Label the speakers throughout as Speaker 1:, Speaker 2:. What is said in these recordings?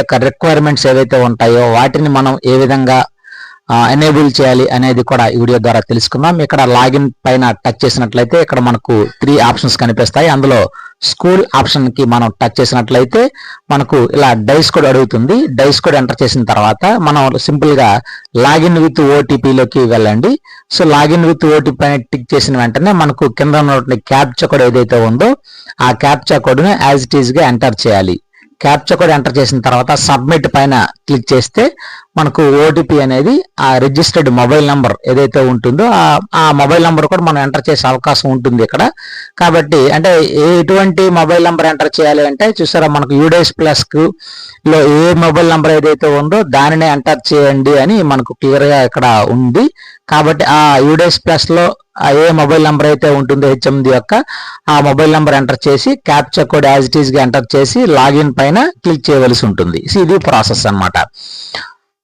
Speaker 1: యొక్క రిక్వైర్మెంట్స్ ఏవైతే ఉంటాయో వాటిని మనం ఏ విధంగా ఎనేబుల్ చేయాలి అనేది కూడా ఈ వీడియో ద్వారా తెలుసుకుందాం. ఇక్కడ లాగిన్ పైన టచ్ చేసినట్లయితే ఇక్కడ మనకు త్రీ ఆప్షన్స్ కనిపిస్తాయి. అందులో స్కూల్ ఆప్షన్కి మనం టచ్ చేసినట్లయితే మనకు ఇలా డైస్ కోడ్ అడుగుతుంది. డైస్ కోడ్ ఎంటర్ చేసిన తర్వాత మనం సింపుల్గా లాగిన్ విత్ ఓటీపీలోకి వెళ్ళండి. సో లాగిన్ విత్ ఓటీపీ పైన టిక్ చేసిన వెంటనే మనకు కింద ఉన్నటువంటి క్యాప్చా కోడ్ ఏదైతే ఉందో ఆ క్యాప్చా కోడ్ను యాజ్ ఇట్ ఈస్గా ఎంటర్ చేయాలి. క్యాప్చర్ కోడ్ ఎంటర్ చేసిన తర్వాత సబ్మిట్ పైన క్లిక్ చేస్తే మనకు ఓటీపీ అనేది ఆ రిజిస్టర్డ్ మొబైల్ నెంబర్ ఏదైతే ఉంటుందో ఆ మొబైల్ నెంబర్ కూడా మనం ఎంటర్ చేసే అవకాశం ఉంటుంది ఇక్కడ. కాబట్టి అంటే ఎటువంటి మొబైల్ నెంబర్ ఎంటర్ చేయాలి అంటే చూసారా మనకు యూడేస్ ప్లస్కు లో ఏ మొబైల్ నెంబర్ ఏదైతే ఉందో దానిని ఎంటర్ చేయండి అని మనకు క్లియర్గా ఇక్కడ ఉంది. కాబట్టి ఆ యూడేస్ ప్లస్లో ఏ మొబైల్ నెంబర్ అయితే ఉంటుందో హెచ్ఎండి యొక్క ఆ మొబైల్ నెంబర్ ఎంటర్ చేసి క్యాప్చర్ కోడ్ యాజ్ ఇట్ ఈస్గా ఎంటర్ చేసి లాగిన్ పైన క్లిక్ చేయవలసి ఉంటుంది. ఇది ప్రాసెస్ అనమాట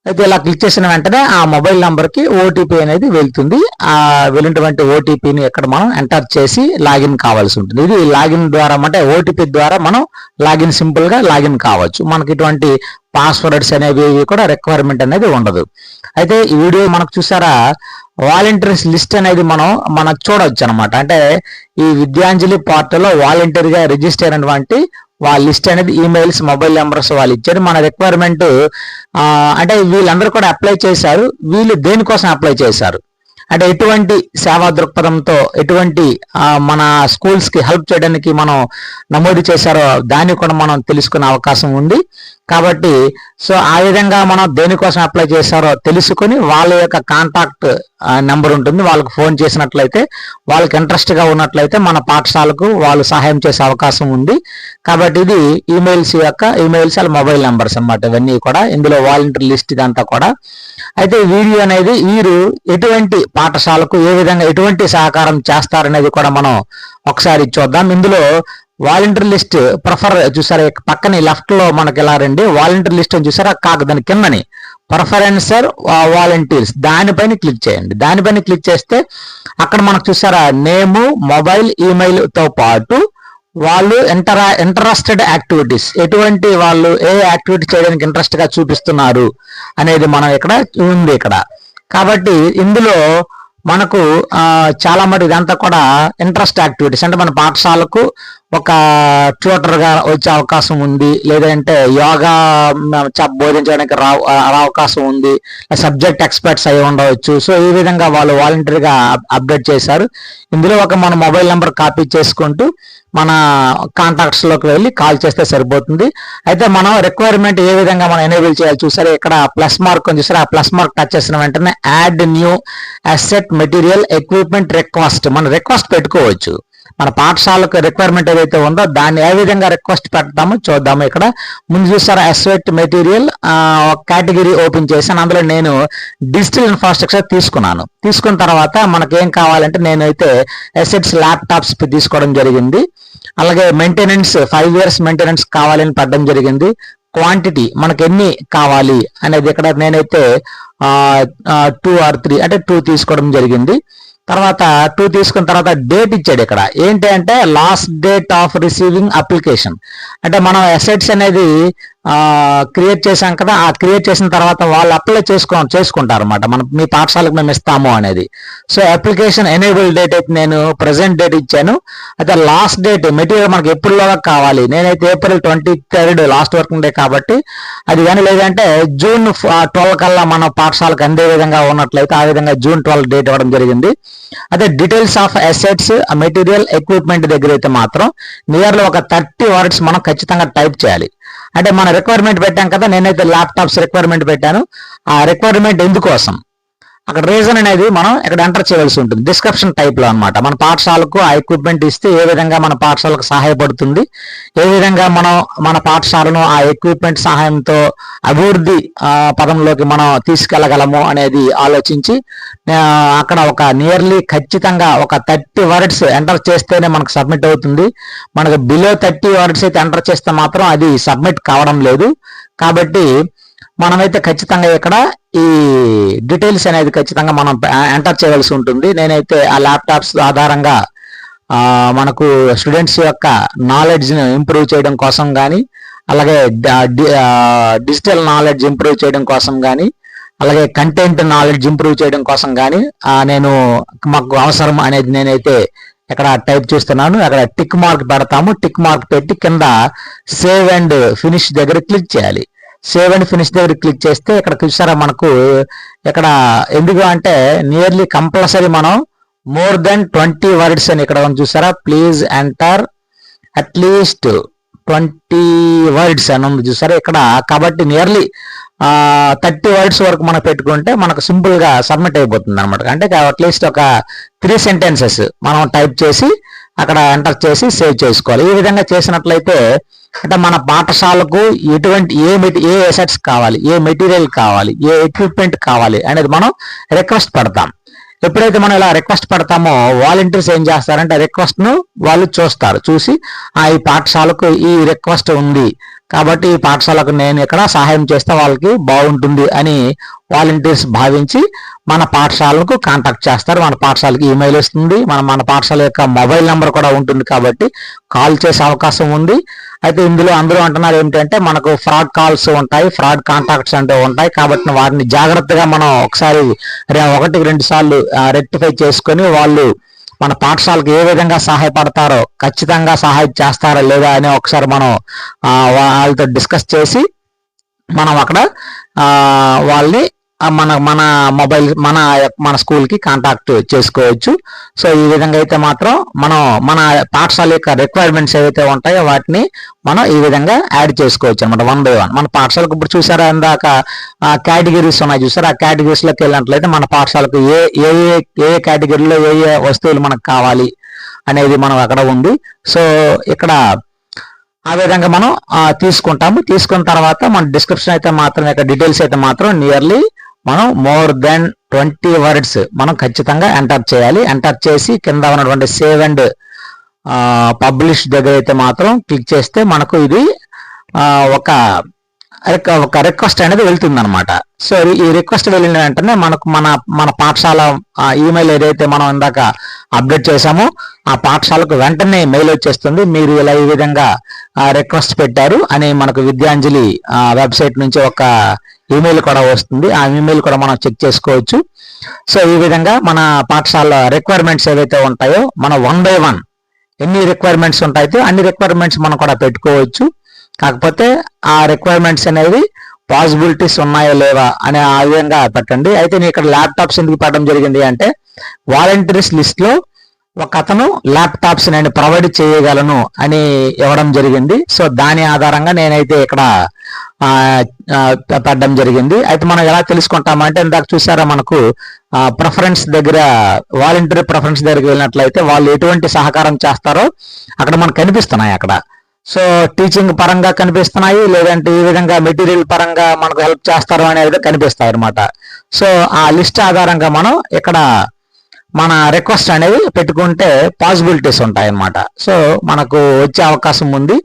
Speaker 1: అయితే ఇలా క్లిక్ చేసిన వెంటనే ఆ మొబైల్ నెంబర్కి ఓటీపీ అనేది వెళ్తుంది. ఆ వెళ్ళినటువంటి ఓటీపీని ఇక్కడ మనం ఎంటర్ చేసి లాగిన్ కావాల్సి ఉంటుంది. ఇది లాగిన్ ద్వారా అంటే ఓటీపీ ద్వారా మనం లాగిన్ సింపుల్గా లాగిన్ కావచ్చు. మనకి ఇటువంటి పాస్వర్డ్స్ అనేవి కూడా రిక్వైర్మెంట్ అనేది ఉండదు. అయితే ఈ వీడియో మనకు చూసారా? వాలంటీర్స్ లిస్ట్ అనేది మనం మనం చూడవచ్చు అనమాట అంటే ఈ విద్యాంజలి పోర్టల్లో వాలంటీర్గా రిజిస్టర్ అయినటువంటి వాళ్ళ లిస్ట్ అనేది ఈమెయిల్స్ మొబైల్ నెంబర్స్ వాళ్ళు ఇచ్చారు. మన రిక్వైర్మెంట్ అంటే వీళ్ళందరూ కూడా అప్లై చేశారు. వీళ్ళు దేనికోసం అప్లై చేశారు? అంటే ఎటువంటి సేవా దృక్పథంతో ఎటువంటి మన స్కూల్స్కి హెల్ప్ చేయడానికి మనం నమోదు చేశారో దాన్ని కూడా మనం తెలుసుకునే అవకాశం ఉంది. కాబట్టి సో ఆ విధంగా మనం దేనికోసం అప్లై చేశారో తెలుసుకుని వాళ్ళ యొక్క కాంటాక్ట్ నెంబర్ ఉంటుంది. వాళ్ళకి ఫోన్ చేసినట్లయితే వాళ్ళకి ఇంట్రెస్ట్గా ఉన్నట్లయితే మన పాఠశాలకు వాళ్ళు సహాయం చేసే అవకాశం ఉంది. కాబట్టి ఇది ఈమెయిల్స్ యొక్క ఈమెయిల్స్ వాళ్ళ మొబైల్ నెంబర్స్ అనమాట ఇవన్నీ కూడా ఇందులో వాలంటీర్ లిస్ట్ ఇదంతా కూడా. అయితే వీడియో అనేది వీరు ఎటువంటి పాఠశాలకు ఏ విధంగా ఎటువంటి సహకారం చేస్తారనేది కూడా మనం ఒకసారి చూద్దాం. ఇందులో వాలంటీర్ లిస్ట్ ప్రిఫర్ చూసారా? పక్కనే లెఫ్ట్లో మనకి ఎలా రండి? వాలంటీర్ లిస్ట్ అని చూసారా? కాక దాని కిందని. ప్రిఫరెన్సర్ వాలంటీర్స్ దానిపైన క్లిక్ చేయండి. దానిపైన క్లిక్ చేస్తే అక్కడ మనకు చూసారా? నేము మొబైల్ ఈమెయిల్తో పాటు వాళ్ళు ఇంటరా ఇంట్రెస్టెడ్ యాక్టివిటీస్ ఎటువంటి వాళ్ళు ఏ యాక్టివిటీ చేయడానికి ఇంట్రెస్ట్గా చూపిస్తున్నారు అనేది మనం ఇక్కడ ఉంది ఇక్కడ. కాబట్టి ఇందులో మనకు చాలా మటు ఇదంతా కూడా ఇంట్రెస్ట్ యాక్టివిటీస్ అంటే మన పాఠశాలకు ఒక ట్యూటర్గా వచ్చే అవకాశం ఉంది. లేదంటే యోగా బోధించడానికి రా అవకాశం ఉంది. సబ్జెక్ట్ ఎక్స్పర్ట్స్ అయి ఉండవచ్చు. సో ఈ విధంగా వాళ్ళు వాలంటీర్గా అప్డేట్ చేశారు. ఇందులో ఒక మన మొబైల్ నెంబర్ కాపీ చేసుకుంటూ మన కాంటాక్ట్స్లోకి వెళ్ళి కాల్ చేస్తే సరిపోతుంది. అయితే మనం రిక్వైర్మెంట్ ఏ విధంగా మనం ఎనేబుల్ చేయాలి చూసారా? ఇక్కడ ప్లస్ మార్క్ అని చూసారా? ఆ ప్లస్ మార్క్ టచ్ చేసిన వెంటనే add new asset material equipment request మనం రిక్వెస్ట్ పెట్టుకోవచ్చు. మన పాఠశాలకు రిక్వైర్మెంట్ ఏదైతే ఉందో దాన్ని ఏ విధంగా రిక్వెస్ట్ పెడతామో చూద్దాము ఇక్కడ. ముందు చూసారా ఎస్వెట్ మెటీరియల్ కేటగిరీ ఓపెన్ చేశాను. అందులో నేను డిజిటల్ ఇన్ఫ్రాస్ట్రక్చర్ తీసుకున్నాను. తీసుకున్న తర్వాత మనకేం కావాలంటే నేనైతే ఎసెట్స్ ల్యాప్టాప్స్ తీసుకోవడం జరిగింది. అలాగే మెయింటెనెన్స్ ఫైవ్ ఇయర్స్ మెయింటెనెన్స్ కావాలని పెట్టడం జరిగింది. క్వాంటిటీ మనకి ఎన్ని కావాలి అనేది ఇక్కడ నేనైతే టూ ఆర్ త్రీ అంటే టూ తీసుకోవడం జరిగింది. తర్వాత టూ తీసుకున్న తర్వాత డేట్ ఇచ్చాడు ఇక్కడ. ఏంటి అంటే last date of receiving application. అంటే మనం అసెట్స్ అనేది క్రియేట్ చేశాం కదా ఆ క్రియేట్ చేసిన తర్వాత వాళ్ళు అప్లై చేసుకో చేసుకుంటారు అనమాట మనం మీ పాఠశాలకు మేము ఇస్తాము అనేది. సో అప్లికేషన్ ఎనేబుల్ డేట్ అయితే నేను ప్రజెంట్ డేట్ ఇచ్చాను. అయితే లాస్ట్ డేట్ మెటీరియల్ మనకి ఎప్పుడులోగా కావాలి. నేనైతే April twenty third last working day కాబట్టి అది కానీ లేదంటే జూన్ ట్వెల్వ్ కల్లా మన పాఠశాలకు అందే విధంగా ఉన్నట్లయితే ఆ విధంగా జూన్ ట్వెల్వ్ డేట్ ఇవ్వడం జరిగింది. అదే details of assets material equipment దగ్గర అయితే మాత్రం నియర్లీ ఒక థర్టీ వర్డ్స్ మనం ఖచ్చితంగా టైప్ చేయాలి. అంటే మన రిక్వైర్మెంట్ పెట్టాం కదా నేనైతే ల్యాప్టాప్స్ రిక్వైర్మెంట్ పెట్టాను. ఆ రిక్వైర్మెంట్ ఎందుకోసం? అక్కడ రీజన్ అనేది మనం ఇక్కడ ఎంటర్ చేయవలసి ఉంటుంది. డిస్క్రిప్షన్ టైప్లో అనమాట మన పాఠశాలకు ఆ ఎక్విప్మెంట్ ఇస్తే ఏ విధంగా మన పాఠశాలకు సహాయపడుతుంది ఏ విధంగా మనం మన పాఠశాలను ఆ ఎక్విప్మెంట్ సహాయంతో అభివృద్ధి పదంలోకి మనం తీసుకెళ్ళగలము అనేది ఆలోచించి అక్కడ ఒక నియర్లీ ఖచ్చితంగా ఒక థర్టీ వర్డ్స్ ఎంటర్ చేస్తేనే మనకు సబ్మిట్ అవుతుంది. మనకు బిలో థర్టీ వర్డ్స్ అయితే ఎంటర్ చేస్తే మాత్రం అది సబ్మిట్ కావడం లేదు. కాబట్టి మనమైతే ఖచ్చితంగా ఇక్కడ ఈ డీటెయిల్స్ అనేది ఖచ్చితంగా మనం ఎంటర్ చేయవలసి ఉంటుంది. నేనైతే ఆ ల్యాప్టాప్స్ ఆధారంగా మనకు స్టూడెంట్స్ యొక్క నాలెడ్జ్ని ఇంప్రూవ్ చేయడం కోసం కానీ అలాగే డిజిటల్ నాలెడ్జ్ ఇంప్రూవ్ చేయడం కోసం కానీ అలాగే కంటెంట్ నాలెడ్జ్ ఇంప్రూవ్ చేయడం కోసం కానీ నేను మాకు అవసరం అనేది నేనైతే ఇక్కడ టైప్ చేస్తున్నాను. అక్కడ టిక్ మార్క్ పెడతాము. టిక్ మార్క్ పెట్టి కింద సేవ్ అండ్ ఫినిష్ దగ్గర క్లిక్ చేయాలి. సేవ్ అండ్ ఫినిష్ దగ్గర క్లిక్ చేస్తే ఇక్కడ చూసారా మనకు ఇక్కడ ఎందుకు అంటే నియర్లీ కంపల్సరీ మనం మోర్ దెన్ ట్వంటీ వర్డ్స్ అని ఇక్కడ చూసారా? Please enter at least twenty words అని ఉంది చూసారా? ఇక్కడ కాబట్టి నియర్లీ థర్టీ వర్డ్స్ వరకు మనం పెట్టుకుంటే మనకు సింపుల్గా సబ్మిట్ అయిపోతుంది అనమాట అంటే అట్లీస్ట్ ఒక త్రీ సెంటెన్సెస్ మనం టైప్ చేసి అక్కడ ఎంటర్ చేసి సేవ్ చేసుకోవాలి. ఈ విధంగా చేసినట్లయితే అంటే మన పాఠశాలకు ఎటువంటి ఏ ఏ ఎసెట్స్ కావాలి ఏ మెటీరియల్ కావాలి ఏ ఎక్విప్మెంట్ కావాలి అనేది మనం రిక్వెస్ట్ పెడతాం. ఎప్పుడైతే మనం ఇలా రిక్వెస్ట్ పెడతామో వాలంటీర్స్ ఏం చేస్తారంటే రిక్వెస్ట్ను వాళ్ళు చూస్తారు. చూసి ఆ ఈ పాఠశాలకు ఈ రిక్వెస్ట్ ఉంది. కాబట్టి ఈ పాఠశాలకు నేను ఇక్కడ సహాయం చేస్తే వాళ్ళకి బాగుంటుంది అని వాలంటీర్స్ భావించి మన పాఠశాలకు కాంటాక్ట్ చేస్తారు. మన పాఠశాలకి ఈమెయిల్ వస్తుంది. మన మన పాఠశాల యొక్క మొబైల్ నెంబర్ కూడా ఉంటుంది కాబట్టి కాల్ చేసే అవకాశం ఉంది. అయితే ఇందులో అందరూ అంటున్నారు ఏమిటంటే మనకు ఫ్రాడ్ కాల్స్ ఉంటాయి ఫ్రాడ్ కాంటాక్ట్స్ అంటూ ఉంటాయి. కాబట్టి వారిని జాగ్రత్తగా మనం ఒకసారి ఒకటికి రెండు సార్లు రెక్టిఫై చేసుకొని వాళ్ళు మన పాఠశాలకు ఏ విధంగా సహాయపడతారో ఖచ్చితంగా సహాయం చేస్తారా లేదా అని ఒకసారి మనం వాళ్ళతో డిస్కస్ చేసి మనం అక్కడ వాళ్ళని మన మన మొబైల్ మన మన స్కూల్కి కాంటాక్ట్ చేసుకోవచ్చు. సో ఈ విధంగా అయితే మాత్రం మనం మన పాఠశాల యొక్క రిక్వైర్మెంట్స్ ఏవైతే ఉంటాయో వాటిని మనం ఈ విధంగా యాడ్ చేసుకోవచ్చు అనమాట వన్ బై వన్ మన పాఠశాలకు ఇప్పుడు చూసారా ఇందాక కేటగిరీస్ ఉన్నాయి చూసారా? ఆ కేటగిరీస్లోకి వెళ్ళినట్లయితే మన పాఠశాలకు ఏ ఏ ఏ కేటగిరీలో ఏ ఏ వస్తువులు మనకు కావాలి అనేది మనం అక్కడ ఉంది. సో ఇక్కడ ఆ విధంగా మనం తీసుకుంటాము. తీసుకున్న తర్వాత మన డిస్క్రిప్షన్ అయితే మాత్రం యొక్క డీటెయిల్స్ అయితే మాత్రం నియర్లీ మనం మోర్ దెన్ ట్వంటీ వర్డ్స్ మనం ఖచ్చితంగా ఎంటర్ చేయాలి. ఎంటర్ చేసి కింద ఉన్నటువంటి సేవ్ అండ్ పబ్లిష్ దగ్గర అయితే మాత్రం క్లిక్ చేస్తే మనకు ఇది ఒక ఒక రిక్వెస్ట్ అనేది వెళ్తుంది అనమాట సో ఈ రిక్వెస్ట్ వెళ్ళిన వెంటనే మనకు మన మన పాఠశాల ఈమెయిల్ ఏదైతే మనం ఇందాక అప్డేట్ చేశామో ఆ పాఠశాలకు వెంటనే మెయిల్ వచ్చేస్తుంది. మీరు ఇలా ఈ విధంగా రిక్వెస్ట్ పెట్టారు అని మనకు విద్యాంజలి వెబ్సైట్ నుంచి ఒక ఈమెయిల్ కూడా వస్తుంది. ఆ ఈమెయిల్ కూడా మనం చెక్ చేసుకోవచ్చు. సో ఈ విధంగా మన పాఠశాల రిక్వైర్మెంట్స్ ఏవైతే ఉంటాయో మనం వన్ బై వన్ ఎన్ని రిక్వైర్మెంట్స్ ఉంటాయో అన్ని రిక్వైర్మెంట్స్ మనం కూడా పెట్టుకోవచ్చు. కాకపోతే ఆ రిక్వైర్మెంట్స్ అనేవి పాసిబిలిటీస్ ఉన్నాయా లేవా అనే ఆ విధంగా పెట్టండి. అయితే నేను ఇక్కడ ల్యాప్టాప్స్ ఎందుకు పెట్టడం జరిగింది అంటే వాలంటీర్స్ లిస్ట్లో ఒక అతను ల్యాప్టాప్స్ నేను ప్రొవైడ్ చేయగలను అని ఇవ్వడం జరిగింది. సో దాని ఆధారంగా నేనైతే ఇక్కడ పెట్టడం జరిగింది. అయితే మనం ఎలా తెలుసుకుంటామంటే ఇందాక చూసారా మనకు ప్రిఫరెన్స్ దగ్గర వాలంటరీ ప్రిఫరెన్స్ దగ్గరికి వెళ్ళినట్లయితే వాళ్ళు ఎటువంటి సహకారం చేస్తారో అక్కడ మనకు కనిపిస్తున్నాయి అక్కడ. సో టీచింగ్ పరంగా కనిపిస్తున్నాయి లేదంటే ఈ విధంగా మెటీరియల్ పరంగా మనకు హెల్ప్ చేస్తారు అనేది కనిపిస్తాయి అనమాట సో ఆ లిస్ట్ ఆధారంగా మనం ఇక్కడ మన రిక్వెస్ట్ అనేది పెట్టుకుంటే పాసిబిలిటీస్ ఉంటాయి అన్నమాట సో మనకు వచ్చే అవకాశం ఉంది.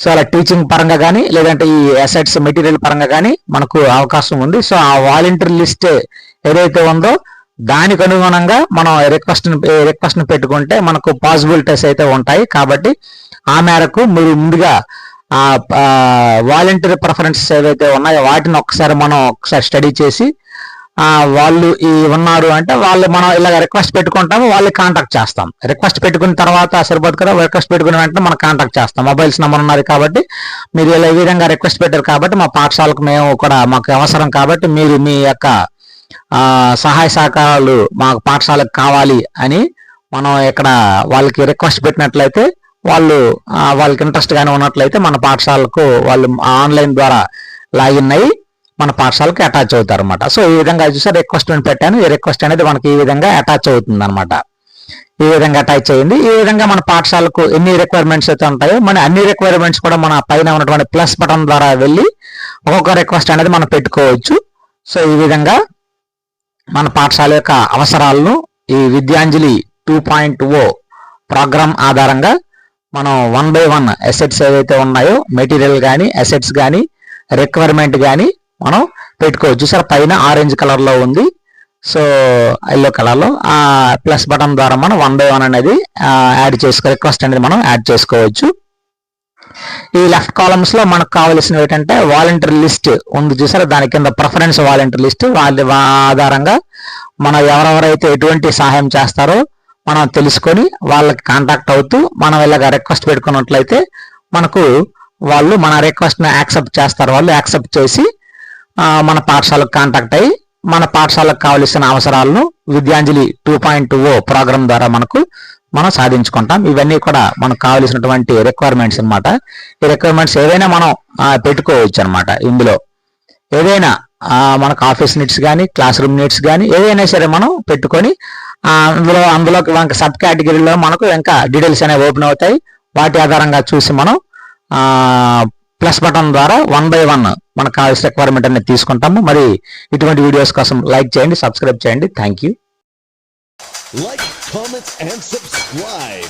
Speaker 1: సో అలా టీచింగ్ పరంగా కానీ లేదంటే ఈ అసెట్స్ మెటీరియల్ పరంగా కానీ మనకు అవకాశం ఉంది. సో ఆ వాలంటీర్ లిస్ట్ ఏదైతే ఉందో దానికి అనుగుణంగా మనం రిక్వెస్ట్ రిక్వెస్ట్ పెట్టుకుంటే మనకు పాసిబిలిటీస్ అయితే ఉంటాయి. కాబట్టి ఆ మేరకు మీరు ముందుగా ఆ వాలంటీర్ ప్రిఫరెన్సెస్ ఏవైతే ఉన్నాయో వాటిని ఒకసారి మనం ఒకసారి స్టడీ చేసి వాళ్ళు ఈ ఉన్నారు అంటే వాళ్ళు మనం ఇలా రిక్వెస్ట్ పెట్టుకుంటాము వాళ్ళకి కాంటాక్ట్ చేస్తాం. రిక్వెస్ట్ పెట్టుకున్న తర్వాత సరిపోదు కదా రిక్వెస్ట్ పెట్టుకున్న వెంటనే మనం కాంటాక్ట్ చేస్తాం. మొబైల్స్ నెంబర్ ఉన్నది కాబట్టి మీరు ఇలా ఈ విధంగా రిక్వెస్ట్ పెట్టారు కాబట్టి మా పాఠశాలకు మేము కూడా మాకు అవసరం కాబట్టి మీరు మీ యొక్క సహాయ సహకారాలు మాకు పాఠశాలకు కావాలి అని మనం ఇక్కడ వాళ్ళకి రిక్వెస్ట్ పెట్టినట్లయితే వాళ్ళు వాళ్ళకి ఇంట్రెస్ట్ కానీ ఉన్నట్లయితే మన పాఠశాలకు వాళ్ళు ఆన్లైన్ ద్వారా లాగిన్ అయ్యి మన పాఠశాలకు అటాచ్ అవుతారు అనమాట సో ఈ విధంగా చూసారు రిక్వెస్ట్ పెట్టాను. ఈ రిక్వెస్ట్ అనేది మనకి ఈ విధంగా అటాచ్ అవుతుంది అనమాట ఈ విధంగా అటాచ్ అయ్యింది ఈ విధంగా మన పాఠశాలకు ఎన్ని రిక్వైర్మెంట్స్ అయితే ఉంటాయో మన అన్ని రిక్వైర్మెంట్స్ కూడా మన పైన ఉన్నటువంటి ప్లస్ బటన్ ద్వారా వెళ్ళి ఒక్కొక్క రిక్వెస్ట్ అనేది మనం పెట్టుకోవచ్చు. సో ఈ విధంగా మన పాఠశాల యొక్క అవసరాలను ఈ Vidyanjali two point O program ఆధారంగా మనం వన్ బై వన్ అసెట్స్ ఏవైతే ఉన్నాయో మెటీరియల్ కానీ అసెట్స్ కానీ రిక్వైర్మెంట్ కానీ మనం పెట్టుకోవచ్చు. సార్ పైన ఆరెంజ్ కలర్లో ఉంది. సో ఎల్లో కలర్లో. ఆ ప్లస్ బటన్ ద్వారా మనం వన్ బై వన్ అనేది యాడ్ చేసుకో రిక్వెస్ట్ అనేది మనం యాడ్ చేసుకోవచ్చు. ఈ లెఫ్ట్ కాలమ్స్లో మనకు కావలసినవి ఏంటంటే వాలంటీర్ లిస్ట్ ఉంది చూసారా దాని కింద ప్రిఫరెన్స్ వాలంటీర్ లిస్ట్. వాళ్ళ ఆధారంగా మనం ఎవరెవరైతే ఎటువంటి సహాయం చేస్తారో మనం తెలుసుకొని వాళ్ళకి కాంటాక్ట్ అవుతూ మనం ఇలాగ రిక్వెస్ట్ పెట్టుకున్నట్లయితే మనకు వాళ్ళు మన రిక్వెస్ట్ని యాక్సెప్ట్ చేస్తారు. వాళ్ళు యాక్సెప్ట్ చేసి మన పాఠశాలకు కాంటాక్ట్ అయ్యి మన పాఠశాలకు కావలసిన అవసరాలను Vidyanjali two point O program ద్వారా మనకు మనం సాధించుకుంటాం. ఇవన్నీ కూడా మనకు కావలసినటువంటి రిక్వైర్మెంట్స్ అన్నమాట. ఈ రిక్వైర్మెంట్స్ ఏవైనా మనం పెట్టుకోవచ్చు అనమాట ఇందులో. ఏదైనా మనకు ఆఫీస్ నీడ్స్ కానీ క్లాస్ రూమ్ నీడ్స్ కానీ ఏదైనా సరే మనం పెట్టుకొని అందులో అందులో మనకు సబ్ కేటగిరీలో మనకు ఇంకా డీటెయిల్స్ అనేవి ఓపెన్ అవుతాయి. వాటి ఆధారంగా చూసి మనం ప్లస్ బటన్ ద్వారా వన్ బై వన్ మనకు కావాల్సిన రిక్వైర్మెంట్ అనేది తీసుకుంటాము. మరి ఇటువంటి వీడియోస్ కోసం లైక్ చేయండి సబ్స్క్రైబ్ చేయండి. Thank you
Speaker 2: Like, comment, and subscribe.